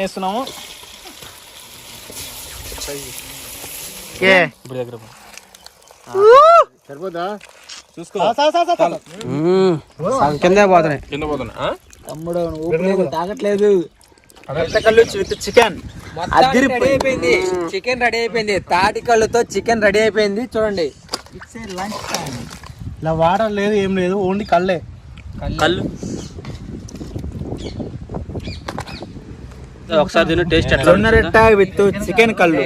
వేస్తున్నాము. ఇప్పుడు దగ్గర. సరిపోదా చూసుకో. కిందే పోతున్నాయి. కింద పోతున్నా ఆ? తమ్ముడు ఊపిరి తాగట్లేదు. కళ్ళు విత్ చికెన్. రెడీ అయిపోయింది. చికెన్ రెడీ అయిపోయింది. తాటి కళ్ళుతో చికెన్ రెడీ అయిపోయింది. చూడండి. ఇలా వాటర్ లేదు ఏం లేదు ఓన్లీ కళ్ళే. కళ్ళు? ఒకసారి తిను టేస్ట్ ఎట్లా జొన్న రొట్ట విత్ చికెన్ కళ్ళు.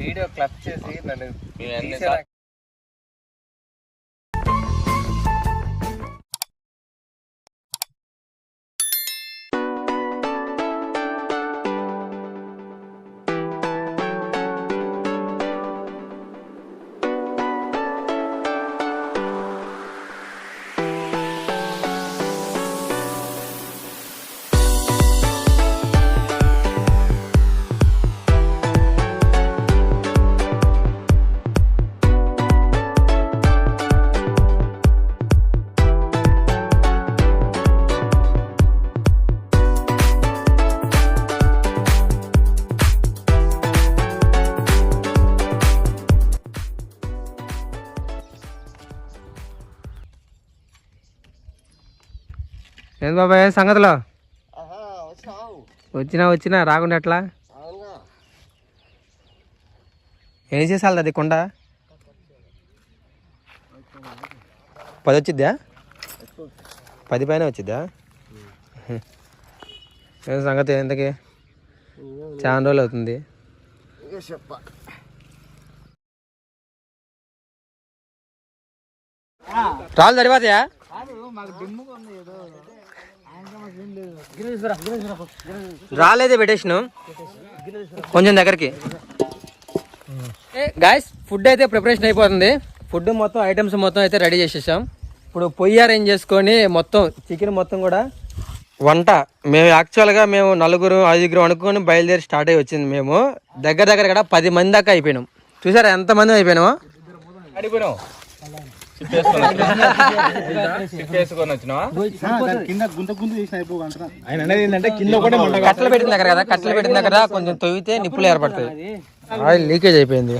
వీడియో క్లబ్ చేసి నన్ను బాబాయ్ సంగతిలో? వచ్చినా వచ్చినా రాకుండా ఎట్లా? ఏం చేసాలి అది కొండ? పది వచ్చిద్దా? పది పైన వచ్చిద్దా? ఏం సంగతి ఎంతకి చాలా రోజులు అవుతుంది. రాళ్ళు సరిపోతాయా? రాలేదే పెట్టేసినాం. కొంచెం దగ్గరికి. గాయస్ ఫుడ్ అయితే ప్రిపరేషన్ అయిపోతుంది. ఫుడ్ మొత్తం ఐటమ్స్ మొత్తం అయితే రెడీ చేసేసాం. ఇప్పుడు పొయ్యి అరేంజ్ చేసుకొని మొత్తం చికెన్ మొత్తం కూడా వంట. మేము యాక్చువల్గా మేము నలుగురు ఐదుగురు అనుకొని బయలుదేరి స్టార్ట్ అయ్యి వచ్చింది మేము. దగ్గర దగ్గర కూడా పది మంది దాకా అయిపోయినాం. చూసారా ఎంతమంది అయిపోయినామో? అడిగిపోయినావు చిప్పేసుకొని చిప్పేసుకొని వచ్చినావా కింద గుంత గుంత చేసిన అయిపోగా ఆయన అనేది ఏంటంటే కింద ఒకటే కట్టెలు పెట్టిన దగ్గర కదా కట్టెలు పెట్టిన దగ్గర కొంచెం తొవ్వితే నిప్పులు ఏర్పడతాయి. ఆయిల్ లీకేజ్ అయిపోయింది.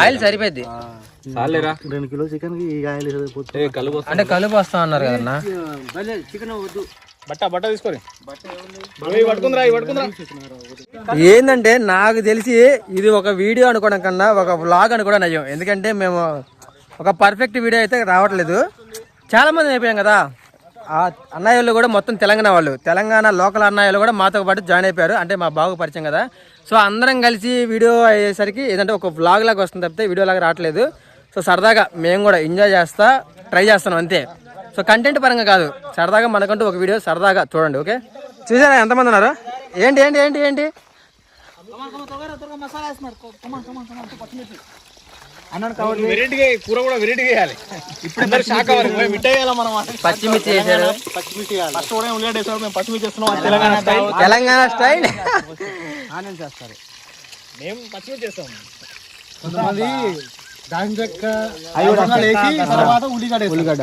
ఆయిల్ సరిపోద్ది చాలేరా రెండు కిలో చికెన్కి ఈ ఆయిల్ సరిపోతుంది అంటే కలుపు వస్తా అన్నారు కదన్నా. బట్ట బట్ట తీసుకోరి ఇవి పట్టుకుందిరా ఇవి పట్టుకుందిరా. ఏంటంటే నాకు తెలిసి ఇది ఒక వీడియో అనుకోవడం కన్నా ఒక వ్లాగ్ అనుకోవడం నయం. ఎందుకంటే మేము ఒక పర్ఫెక్ట్ వీడియో అయితే రావట్లేదు. చాలా మంది అయిపోయాం కదా. ఆ అన్నయ్యలు కూడా మొత్తం తెలంగాణ వాళ్ళు. తెలంగాణ లోకల్ అన్నయ్యలు కూడా మాతో పాటు జాయిన్ అయిపోయారు. అంటే మా బాగు పరిచయం కదా. సో అందరం కలిసి వీడియో అయ్యేసరికి ఏదంటే ఒక వ్లాగ్ లాగా వస్తుంది తప్పితే వీడియో లాగా రావట్లేదు. సో సరదాగా మేము కూడా ఎంజాయ్ చేస్తా ట్రై చేస్తాం అంతే. సో కంటెంట్ పరంగా కాదు సరదాగా మనకంటూ ఒక వీడియో సరదాగా చూడండి ఓకే చూసారా ఎంతమంది ఉన్నారు? ఏంటి ఏంటి ఏంటి ఏంటి? వెరైటీగా కూర కూడా వెరైటీగా వేయాలి ఇప్పుడు అందరు షాక్ అవ్వాలి. వేయాలా మనం పచ్చిమిర్చి వేసారు పచ్చిమిర్చి వేయాలి ఫస్ట్ కూడా ఉల్లిగడ్డ వేసాడు మేము పచ్చిమిర్చి చేస్తున్నాం. తెలంగాణ స్టైల్. తెలంగాణ స్టైల్. ఆనంద్ చేస్తారు. మేము పచ్చిమిర్చి చేస్తాం. కొంతమంది దాని చెక్క లవంగాలు వేసి తర్వాత ఉల్లిగడ్డ ఉల్లిగడ్డ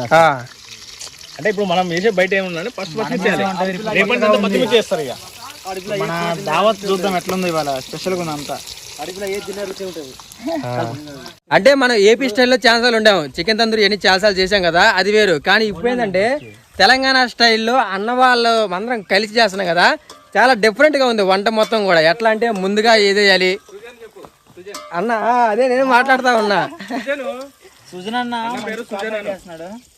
అంటే ఇప్పుడు మనం వేసే బయట ఏముందంటే ఫస్ట్ పచ్చిమిర్చి చేయాలి. రేపటి నుంచి పచ్చిమిర్చి చేస్తారు ఇక. మన దావత్ చూద్దాం ఎట్లుంది ఇవాళ స్పెషల్గా ఉంది అంతా అంటే మనం ఏపీ స్టైల్లో ఛాన్సాలు ఉండాము చికెన్ తందూరి ఎన్ని ఛాన్సాలు చేసాం కదా అది వేరు. కానీ ఇప్పుడు ఏంటంటే తెలంగాణ స్టైల్లో అన్న వాళ్ళు అందరం కలిసి చేస్తున్నాం కదా చాలా డిఫరెంట్గా ఉంది వంట మొత్తం కూడా. ఎట్లా అంటే ముందుగా ఏది వేయాలి? అన్న అదే నేను మాట్లాడుతా ఉన్నా.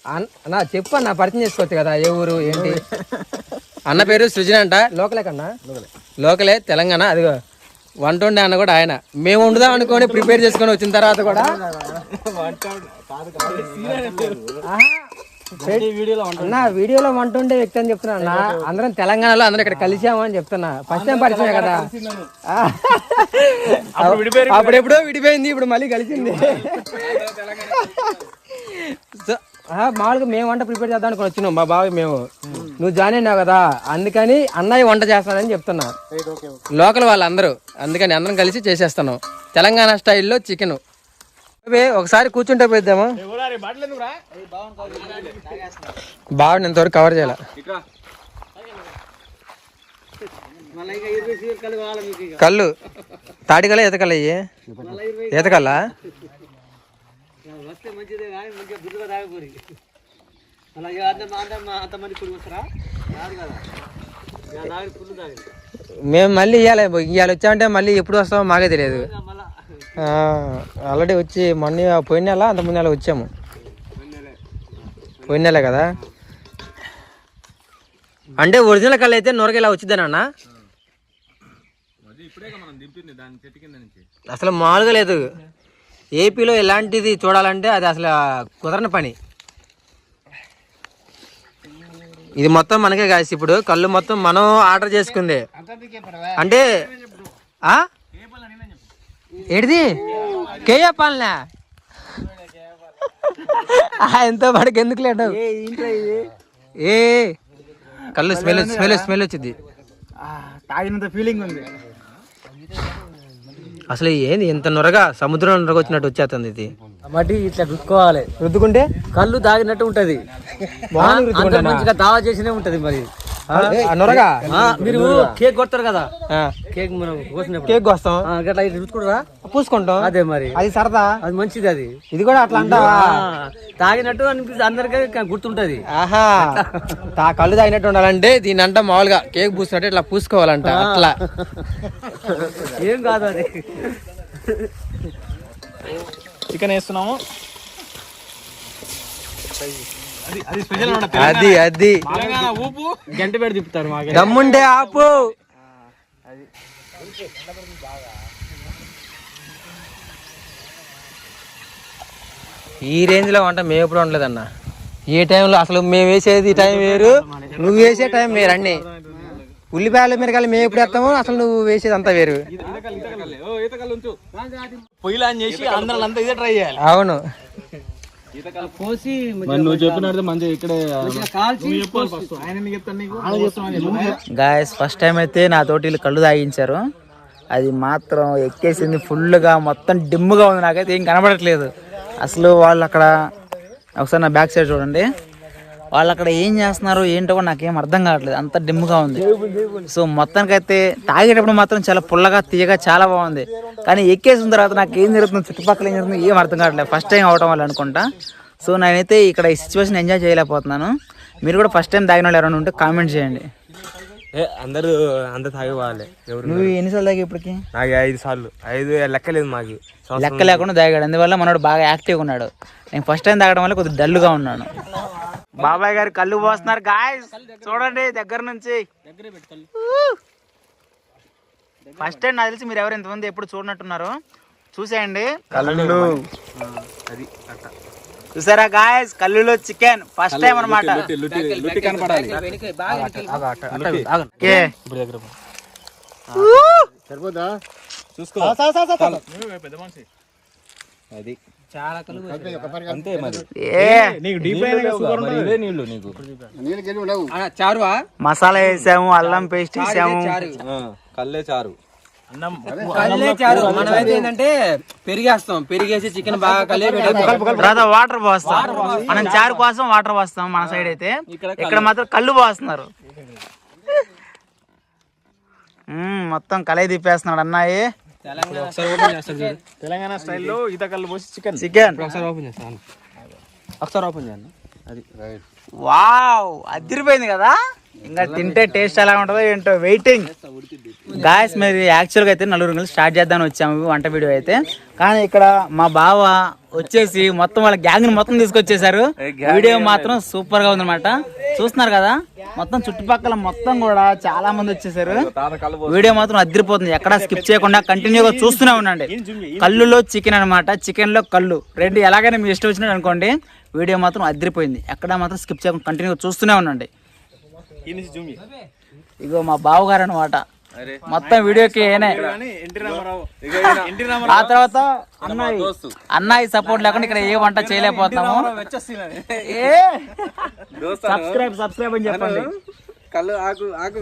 అన్న- అన్న చెప్పు అన్న పరిచయం చేసుకోవచ్చు కదా ఏ ఊరు ఏంటి? అన్న పేరు సృజన అంట. లోకలే. కన్నా లోకలే తెలంగాణ అదిగో. వంట వండే అన్న కూడా ఆయన. మేము వండుదాం అనుకొని ప్రిపేర్ చేసుకొని వచ్చిన తర్వాత కూడా. అన్న వీడియోలో వంట ఉండే వ్యక్తి అని చెప్తున్నా. అన్న అందరం తెలంగాణలో అందరం ఇక్కడ కలిసాము అని చెప్తున్నా. ఫస్ట్ టైం పరిచయం కదా. ఆ. అప్పుడు ఎప్పుడో విడిపోయింది ఇప్పుడు మళ్ళీ కలిసింది. మామూలుగా మేము వంట ప్రిపేర్ చేద్దాం అనుకుని వచ్చినాం మా బావి మేము. నువ్వు జాయిన్ అయినావు కదా అందుకని అన్నయ్య వంట చేస్తానని చెప్తున్నా. లోకల్ వాళ్ళందరూ అందుకని అందరం కలిసి చేసేస్తాను తెలంగాణ స్టైల్లో చికెన్. ఒకసారి కూర్చుంటే పోయిద్దామా? బాగా ఇంతవరకు కవర్ చేయాలి? ఇట్రా కళ్ళు తాటికల్ల ఈతకల్ల ఇయ్యి ఈతకల్లా మేము మళ్ళీ ఇవ్వాలి ఇవాళ వచ్చామంటే మళ్ళీ ఎప్పుడు వస్తామో మాకే తెలియదు. ఆల్రెడీ వచ్చి మొన్న పోయిన నెల అంత ముందు నెల వచ్చాము. పోయిన నెల కదా? అంటే ఒరిజినల్ కళ్ళు అయితే నొరగ ఇలా వచ్చిందన్న అసలు మామూలుగా లేదు. ఏపీలో ఎలాంటిది చూడాలంటే అది అసలు కుదరని పని. ఇది మొత్తం మనకే కాసి ఇప్పుడు కళ్ళు మొత్తం మనం ఆర్డర్ చేసుకుంది. అంటే ఏడిది కేయ పాలనా? ఎంతో పడికి ఎందుకు లేడు ఏ కళ్ళు స్మెల్ స్మెల్ స్మెల్ వచ్చింది. తాగినంత ఫీలింగ్ ఉంది. అసలు ఏంది ఎంత నొరగా సముద్రం నొరగ వచ్చినట్టు వచ్చేస్తుంది ఇది? మట్టి ఇట్లా రుద్దుకోవాలి. రుద్దుకుంటే? కళ్ళు తాగినట్టు ఉంటది? మంచిగా దావా చేసినే ఉంటది మరి. నొరగా? మీరు కేక్ కొడతారు కదా? కేక్ మనం కోసినప్పుడు. కేక్ వస్తాం ఆ, గట్లా ఇట్లా రుద్దుకుంటారా? పూసుకుంటాం. అదే మరి. అది సరదా. అది మంచిది అది. ఇది కూడా అట్లా అంటావా? తాగినట్టు అనిపిస్తుంది. అందరికీ గుర్తుంటది. ఆహా. తా కళ్ళు తాగినట్టు ఉండాలంటే దీని అంట మామూలుగా. కేక్ పూసినట్టు ఇట్లా పూసుకోవాలంట. అట్లా. ఏం కాదు అది. చికెన్ వేస్తున్నాము. అది అది గంట పెట్టి తిప్పుతారు మాకు. దమ్ముండే ఆపు. ఈ రేంజ్లో వంట మేము ఎప్పుడు ఉండలేదన్న ఏ టైంలో అసలు మేము వేసేది టైం వేరు. నువ్వు వేసే టైం వేరు అన్ని. ఉల్లిపాయలు మిరకాయలు మేము ఎప్పుడు వేస్తాము అసలు నువ్వు వేసేది అంతా వేరు. పొయ్యిలా అని చేసి అందరం అంతా ఇదే ట్రై చేయాలి. అవును. కోసి నువ్వు చెప్పినట్టు మంచిగా ఇక్కడే గాయస్ ఫస్ట్. టైం అయితే నా తోటి వీళ్ళు కళ్ళు తాగించారు. అది మాత్రం ఎక్కేసింది ఫుల్గా మొత్తం డిమ్ముగా ఉంది. నాకైతే ఏం కనబడట్లేదు. అసలు వాళ్ళు అక్కడ ఒకసారి నా బ్యాక్ సైడ్ చూడండి. వాళ్ళు అక్కడ ఏం చేస్తున్నారు ఏంటో కూడా నాకేం అర్థం కావట్లేదు. అంత డిమ్ముగా ఉంది. సో మొత్తానికైతే తాగేటప్పుడు మాత్రం చాలా పుల్లగా తీయగా చాలా బాగుంది. కానీ ఎక్కేసిన తర్వాత నాకు ఏం జరుగుతుంది చుట్టుపక్కల ఏం జరుగుతుంది ఏం అర్థం కావట్లేదు. ఫస్ట్ టైం అవడం వల్ల అనుకుంటా. సో నేనైతే ఇక్కడ ఈ సిచ్యువేషన్ ఎంజాయ్ చేయలేకపోతున్నాను. మీరు కూడా ఫస్ట్ టైం తాగిన వాళ్ళు ఎవరైనా ఉంటే కామెంట్ చేయండి. అందరూ అంత తాగేవాళ్ళే. ఎవరు నువ్వు ఎన్నిసార్లు తాగి ఇప్పటికి? నాకు ఐదు సార్లు. ఐదు లెక్కలేదు మాకు. లెక్క లేకుండా తాగాడు. అందువల్ల మనోడు బాగా యాక్టివ్గా ఉన్నాడు. నేను ఫస్ట్ టైం తాగడం వల్ల కొద్దిగా డల్గా ఉన్నాను. బాబాయ్ గారు కళ్ళు పోస్తున్నారు గాయస్ చూడండి దగ్గర నుంచి. ఫస్ట్ టైం నాకు తెలిసి మీరు ఎవరు ఇంతమంది ఎప్పుడు చూడనట్టున్నారు. చూసేయండి. కళ్ళు. చూసారా గాయస్ కళ్ళులో చికెన్ ఫస్ట్ టైం అనమాట కనపడాలి. ఓకే. సరిపోతా చూసుకో. మనిషి అంతే మరి. ఇవే నీళ్ళు నీకు. చారువా? మసాలా వేసాము అల్లం పేస్ట్ వేసాము. కళ్ళే చారు. అన్నం కల్లే చారు. మనమైతే ఏంటంటే పెరిగేస్తాం. పెరిగేసి చికెన్ బాగా కలిపి తర్వాత వాటర్ పోస్తాం. మనం చారు కోసం వాటర్ పోస్తాం మన సైడ్ అయితే. ఇక్కడ మాత్రం కళ్ళు పోస్తున్నారు. మొత్తం కలయి తిప్పేస్తున్నాడు అన్నాయి. తెలంగాణ స్టైల్లో ఈత కళ్ళు పోసి చికెన్. చికెన్ ఒకసారి ఓపెన్ చేస్తాను ఒకసారి ఓపెన్ చేయండి అది. వావ్ అదిరిపోయింది కదా? ఇంకా తింటే టేస్ట్ ఎలా ఉంటుందో ఏంటో వెయిటింగ్ గాయస్ మీరు యాక్చువల్గా అయితే నలుగురు కలిసి స్టార్ట్ చేద్దామని వచ్చాము వంట వీడియో అయితే. కానీ ఇక్కడ మా బావ వచ్చేసి మొత్తం వాళ్ళ గ్యాంగ్ మొత్తం తీసుకొచ్చేసారు వీడియో మాత్రం సూపర్గా ఉందన్నమాట. చూస్తున్నారు కదా? మొత్తం చుట్టుపక్కల మొత్తం కూడా చాలా మంది వచ్చేసారు. వీడియో మాత్రం అదిరిపోతుంది. ఎక్కడ స్కిప్ చేయకుండా కంటిన్యూగా చూస్తూనే ఉండండి. కళ్ళులో చికెన్ అన్నమాట. చికెన్లో కళ్ళు. రెండు ఎలాగైనా మీ ఇష్టం వచ్చినట్టు అనుకోండి వీడియో మాత్రం అదిరిపోయింది. ఎక్కడ మాత్రం స్కిప్ చేయకుండా కంటిన్యూగా చూస్తూనే ఉండండి. ఇగో మా బావగారు అనమాట మొత్తం వీడియోకి ఏనే? ఆ తర్వాత అన్నయ్య. అన్నయ్య సపోర్ట్ లేకుండా ఇక్కడ ఏ వంట చేయలేకపోతున్నాము. ఏ? సబ్స్క్రైబ్ సబ్స్క్రైబ్ అని చెప్పండి. కళ్ళు ఆకు ఆకు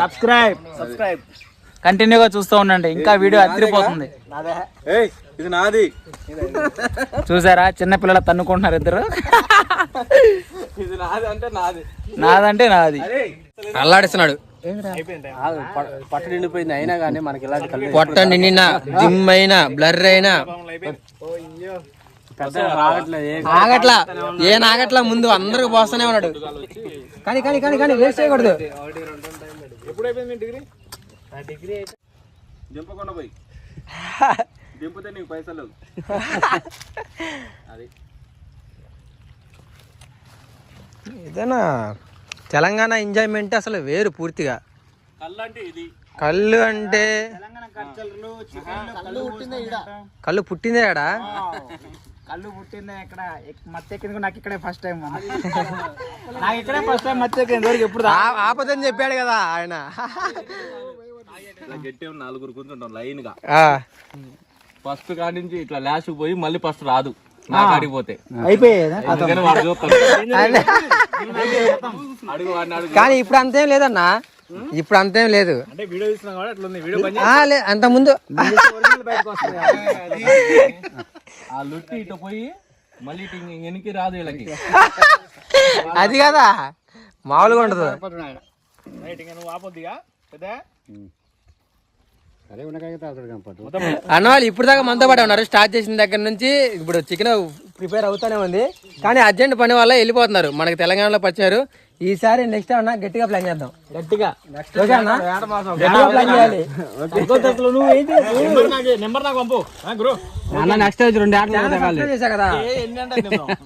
సబ్స్క్రైబ్. సబ్స్క్రైబ్. కంటిన్యూగా చూస్తూ ఉండండి. ఇంకా వీడియో అదిరిపోతుంది. ఏయ్ ఇది నాది. చూసారా? చిన్న పిల్లలు తన్నుకుంటున్నారు ఇద్దరు. ఇది నాది అంటే నాది. నాదంటే నాది. అల్లాడిస్తున్నాడు. పట్టు నిండిపోయింది అయినా కానీ మనకి ఇలా పొట్ట నిండిన జిమ్ అయినా. బ్లర్ అయినా ఆగట్లా ఏ నాగట్లా ముందు అందరికి పోస్తూనే ఉన్నాడు. కానీ కానీ కానీ కానీ వేస్ట్ చేయకూడదు. ఎప్పుడు అయిపోయింది డిగ్రీ? దింపకుండా పోయి. దింపితే నీకు పైసలు ఇదేనా తెలంగాణ ఎంజాయ్మెంట్ అసలు వేరు పూర్తిగా. కళ్ళు అంటే ఇది కళ్ళు పుట్టిందే ఆడ? కళ్ళు పుట్టిందే ఇక్కడ. మత్తు ఎక్కింది కూడా నాకు ఇక్కడే ఫస్ట్ టైం నాకు ఇక్కడే ఫస్ట్ టైం మత్తు ఎక్కింది. వరకు ఎప్పుడు ఆ- ఆపదని చెప్పాడు కదా ఆయన. గట్టి నలుగురు కూర్చుంటాం లైన్గా ఆ, ఫస్ట్ కాడి నుంచి ఇట్లా లాస్ట్ పోయి మళ్ళీ ఫస్ట్ రాదు. నా కాడికి పోతే. అయిపోయేదా? అందుకని వాడు చూస్తాడు? అడుగు వాడిని అడుగు. కానీ ఇప్పుడు అంతేం లేదన్నా. ఇప్పుడు అంతేం లేదు. అంత ముందు. అది కదా. మామూలుగా ఉండదు రైట్ ఇంకా నువ్వు ఆపొద్దిగా పెద్ద అన్న వాళ్ళు ఇప్పుడు దాకా మనతో పాటు ఉన్నారు. స్టార్ట్ చేసిన దగ్గర నుంచి ఇప్పుడు చికెన్ ప్రిపేర్ అవుతానే ఉంది. కానీ అర్జెంట్ పని వల్ల వెళ్ళిపోతున్నారు. మనకి తెలంగాణలో వచ్చారు ఈసారి నెక్స్ట్ అన్న గట్టిగా ప్లాన్ చేద్దాం. గట్టిగా.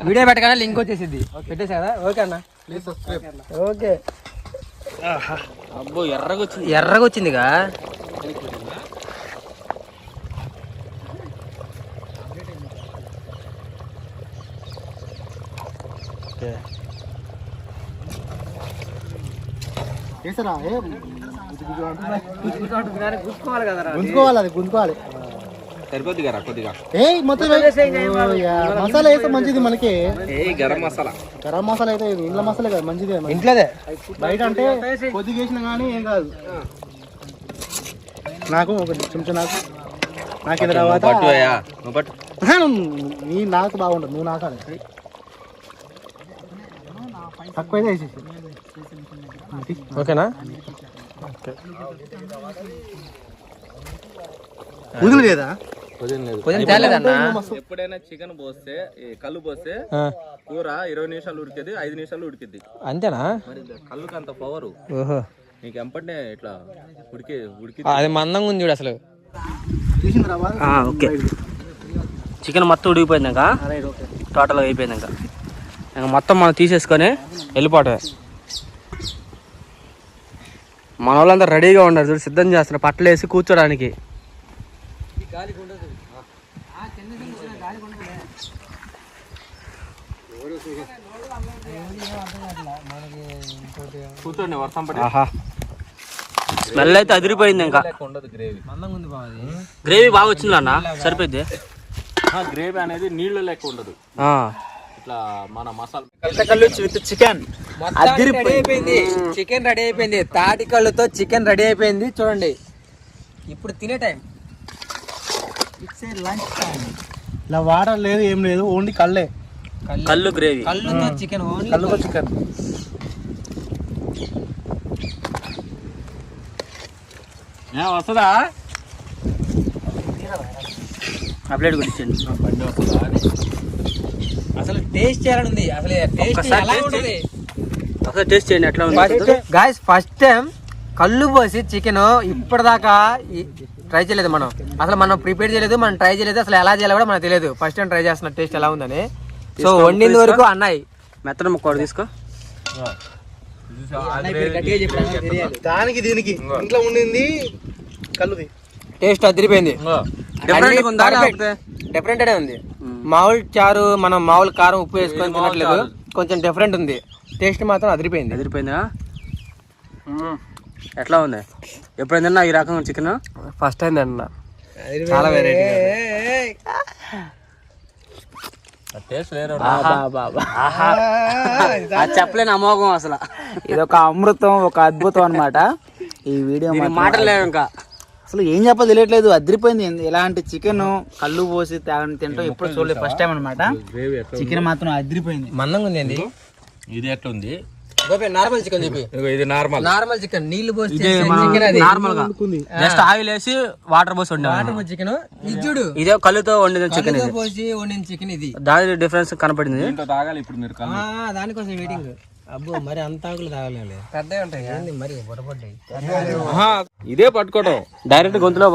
వీడియో పెట్టగానే లింక్ వచ్చేసింది పెట్టేసా కదా? ఓకే అన్న. ఓకే. అబ్బో ఎర్రగా గుంజుకోవాలి అది గుంజుకోవాలి. సరిపోద్ది కదా కొద్దిగా? ఏ మొత్తం మసాలా వేస్తే మంచిది మనకి. ఏ గరం మసాలా. గరం మసాలా అయితే ఇంట్లో మసాలా కదా మంచిదే. ఇంట్లోదే. బయట అంటే కొద్దిగా వేసినా కానీ ఏం కాదు. నాకు ఒక చెంచా నాకు. నాకు ఇది తర్వాత నీ నాకు బాగుండదు నువ్వు నాకాలి తక్కువైతే వేసేసి ఓకేనా? వదిలి లేదా? ఎప్పుడైనా చికెన్ పోస్తే కళ్ళు పోస్తే కూర ఇరవై నిమిషాలు ఉడికేది ఐదు నిమిషాలు ఉడికిద్ది. అంతేనా? మరి కళ్ళుకి అంత పవర్ ఓహో. నీకు ఎంపటే ఇట్లా ఉడికే ఉడికి అది మందంగా ఉంది చూడు అసలు. ఓకే. చికెన్ మొత్తం ఉడికిపోయిందాక? టోటల్గా అయిపోయిందాక. ఇంకా మొత్తం మనం తీసేసుకొని వెళ్ళిపోవటమే. మన వాళ్ళంతా రెడీగా ఉన్నారు చూడు సిద్ధం చేస్తున్నారు. పట్టలు వేసి కూర్చోడానికి. కూర్చోండి వర్షం పడి ఆహా. స్మెల్ అయితే అదిరిపోయింది ఇంకా. ఉండదు గ్రేవీ. గ్రేవీ బాగా వచ్చింది అన్న? సరిపోయింది గ్రేవీ అనేది నీళ్ళు లెక్క ఉండదు. ఆ. ఇట్లా మన మసాలా విత్ చికెన్. రెడీ అయిపోయింది. చికెన్ రెడీ అయిపోయింది. తాటి కళ్ళుతో చికెన్ రెడీ అయిపోయింది. చూడండి. ఇప్పుడు తినే టైం. ఇలా వాటర్ లేదు ఏం లేదు. ఓన్లీ కళ్ళే. కళ్ళు గ్రేవీ. కళ్ళుతో చికెన్ ఓన్లీ కళ్ళుతో చికెన్. వస్తుందా? అప్డేట్ గురించండి అసలు టేస్ట్ చేయాలని ఉంది అసలు టేస్ట్ ఒక్కసారి ఎలా taste ఉంటుంది? ఒకసారి టేస్ట్ చేయండి ఎట్లా ఉంది గాయస్ ఫస్ట్ టైం కళ్ళు పోసి చికెన్ ఇప్పటిదాకా ట్రై చేయలేదు మనం. అసలు మనం ప్రిపేర్ చేయలేదు మనం ట్రై చేయలేదు అసలు ఎలా చేయాలో కూడా మనకు తెలియదు. ఫస్ట్ టైం ట్రై చేస్తున్న టేస్ట్ ఎలా ఉందని. సో వండింది వరకు అన్నాయి. మెత్తన ముక్క కూడా తీసుకో. దానికి దీనికి ఇంట్లో ఉండింది కళ్ళుది టేస్ట్ అదిరిపోయింది? డిఫరెంట్ అనే ఉంది మామూలు చారు మనం మామూలు కారం ఉప్పు వేసుకొని తినట్లేదు. కొంచెం డిఫరెంట్ ఉంది. టేస్ట్ మాత్రం అదిరిపోయింది. ఎదిరిపోయిందా ఎట్లా ఉంది? ఎప్పుడైనా తిన్నా ఈ రకం చికెన్? ఫస్ట్ టైం తిన్నా. చాలా వెరైటీ టేస్ట్ వేరే అది చెప్పలేని అమోఘం అసలు. ఇది ఒక అమృతం ఒక అద్భుతం అన్నమాట. ఈ వీడియో దీనికి మాటలు లేవు ఇంకా. అసలు ఏం చెప్పాలో తెలియట్లేదు అదిరిపోయింది. ఏంది- ఎలాంటి చికెన్ కళ్ళు పోసి తాగని తింటాం ఎప్పుడు చూడలేదు ఫస్ట్ టైం అనమాట చికెన్ మాత్రం అదిరిపోయింది. మందంగా ఉంది ఇది ఎట్లుంది? గోపి నార్మల్ చికెన్ చెప్పి ఇదిగో ఇది నార్మల్ నార్మల్ చికెన్ నీళ్ళు పోసి నార్మల్గా. జస్ట్ ఆయిల్ వేసి వాటర్ పోసి నార్మల్ చికెన్ ఇది కళ్ళుతో వండిన చికెన్ ఇది. పోసి వండిన చికెన్ ఇది. దాని డిఫరెన్స్ కనపడింది. తాగాలి ఇప్పుడు మీరు దానికోసం వెయిటింగ్ అబ్బో మరి అంత ఆకులు తాగలేదు పెద్దవి ఉంటాయి మరి బొడబడ్డాయి ఇదే పట్టుకోవడం డైరెక్ట్ గొంతులో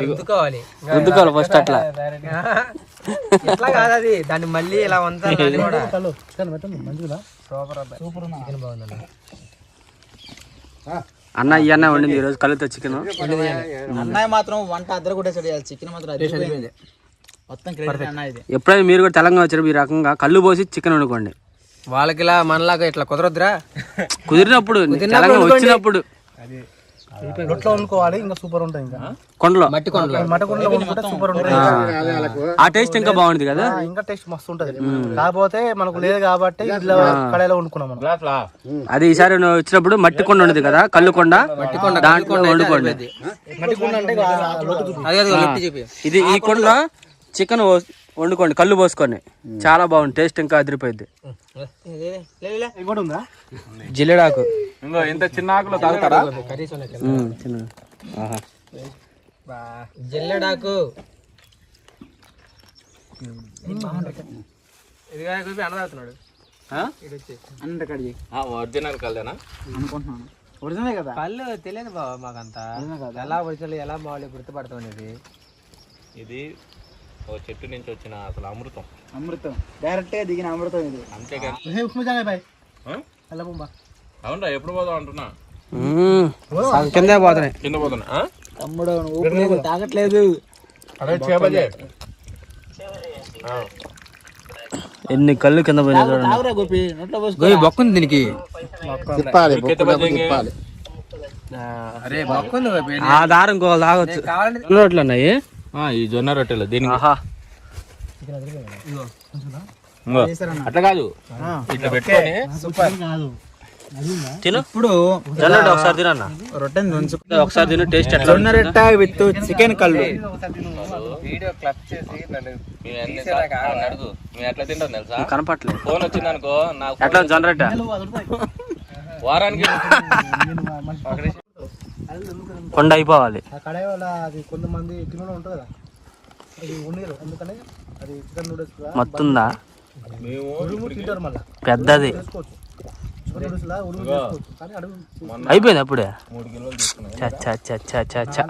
రుద్దుకోవాలి. రుద్దుకోవాలి ఫస్ట్ అట్లా. ఎట్లా కాదు అది? దాన్ని మళ్ళీ ఇలా వంచాలి కూడా. సూపర్ అబ్బాయి. సూపర్ చికెన్ బాగుందండి. అన్న ఈ అన్న వండింది ఈరోజు కళ్ళుతో చికెన్. అన్నయ్య మాత్రం వంట అద్దరు కూడా చికెన్ మాత్రం మొత్తం క్రెడిట్ అన్న ఇది. ఎప్పుడైనా మీరు కూడా తెలంగాణ వచ్చారు ఈ రకంగా కళ్ళు పోసి చికెన్ వండుకోండి. వాళ్ళకి ఇలా మనలాగా ఇట్లా కుదరొద్దురా? కుదిరినప్పుడు తెలంగాణ వచ్చినప్పుడు. రొట్టెలో వండుకోవాలి ఇంకా సూపర్ ఉంటుంది ఇంకా. కొండలో. మట్టి కొండలు. మటకుండలో వండుకుంటే సూపర్ ఉంటుంది. ఆ. టేస్ట్ ఇంకా బాగుంటుంది కదా? ఇంకా టేస్ట్ మస్తు ఉంటది. కాకపోతే మనకు లేదు కాబట్టి ఇట్లా కడాయిలో వండుకున్నాం మనం. అది ఈసారి నువ్వు వచ్చినప్పుడు మట్టి కొండ ఉండదు కదా కళ్ళు కొండ? దాంట్లో వండుకోండి. అంటే. అదే అదే లిఫ్ట్ చెప్పి ఇది ఈ కొండలో చికెన్ వండుకోండి కళ్ళు పోసుకొని. చాలా బాగుంది టేస్ట్ ఇంకా అదిరిపోయింది ఇది జిల్లెడాకు ఇంకో ఇంత చిన్న ఆకులో తాగుతారా చిన్న. జిల్లెడాకు ఇది ఒరిజినల్ అనుకుంటున్నాను. ఒరిజినల్ కదా? కళ్ళు తెలియదు బాబా మాకంతా. ఎలా ఒరిజినల్ ఎలా బాగాలి గుర్తుపడతాం ఇది ఓ చెట్టు నుంచి వచ్చిన అసలు అమృతం. అమృతం. డైరెక్ట్గా దిగిన అమృతం ఇది. బొమ్మ. అవునరా ఎప్పుడు పోదాం అంటున్నా? కిందే పోతున్నాయి. కింద పోతున్నా? తమ్ముడు ఊపిరి తాగట్లేదు. అదే చేపజే ఎన్ని కళ్ళు కింద చూడండి. గోయి బొక్కుంది దీనికి. అరే బొక్కుంది ఆ దారం ఇంకో తాగొచ్చు. కావాలంటే ఉన్నాయి. ఈ జొన్న రొట్టెలు దీనికి. ఆహా. ఇంగో, అట్లా కాదు. ఇట్లా పెట్టుకొని కాదు. తిను. ఇప్పుడు జొన్న ఒకసారి తినన్న. రొట్టెని దంచు ఒకసారి తిను టేస్ట్ ఎట్లా జొన్న రొట్టె విత్ చికెన్ కళ్ళు. వీడియో క్లబ్ చేసి నన్ను మేము ఎట్లా తింటాం తెలుసా? కనపట్లేదు ఫోన్ వచ్చిందనుకో నాకు ఎట్లా జొన్న రొట్టె? వారానికి కొండ అయిపోవాలి. ఆ కడాయి వల్ల అది కొంతమంది తినడం ఉంటుంది కదా. అది ఉండరు ఎందుకని అది చికెన్ నూడిల్స్ మొత్తుందా? ఉరుము తింటారు మళ్ళీ. పెద్దది. అయిపోయింది అప్పుడే మూడు కిలోలు తీసుకున్నాం. చ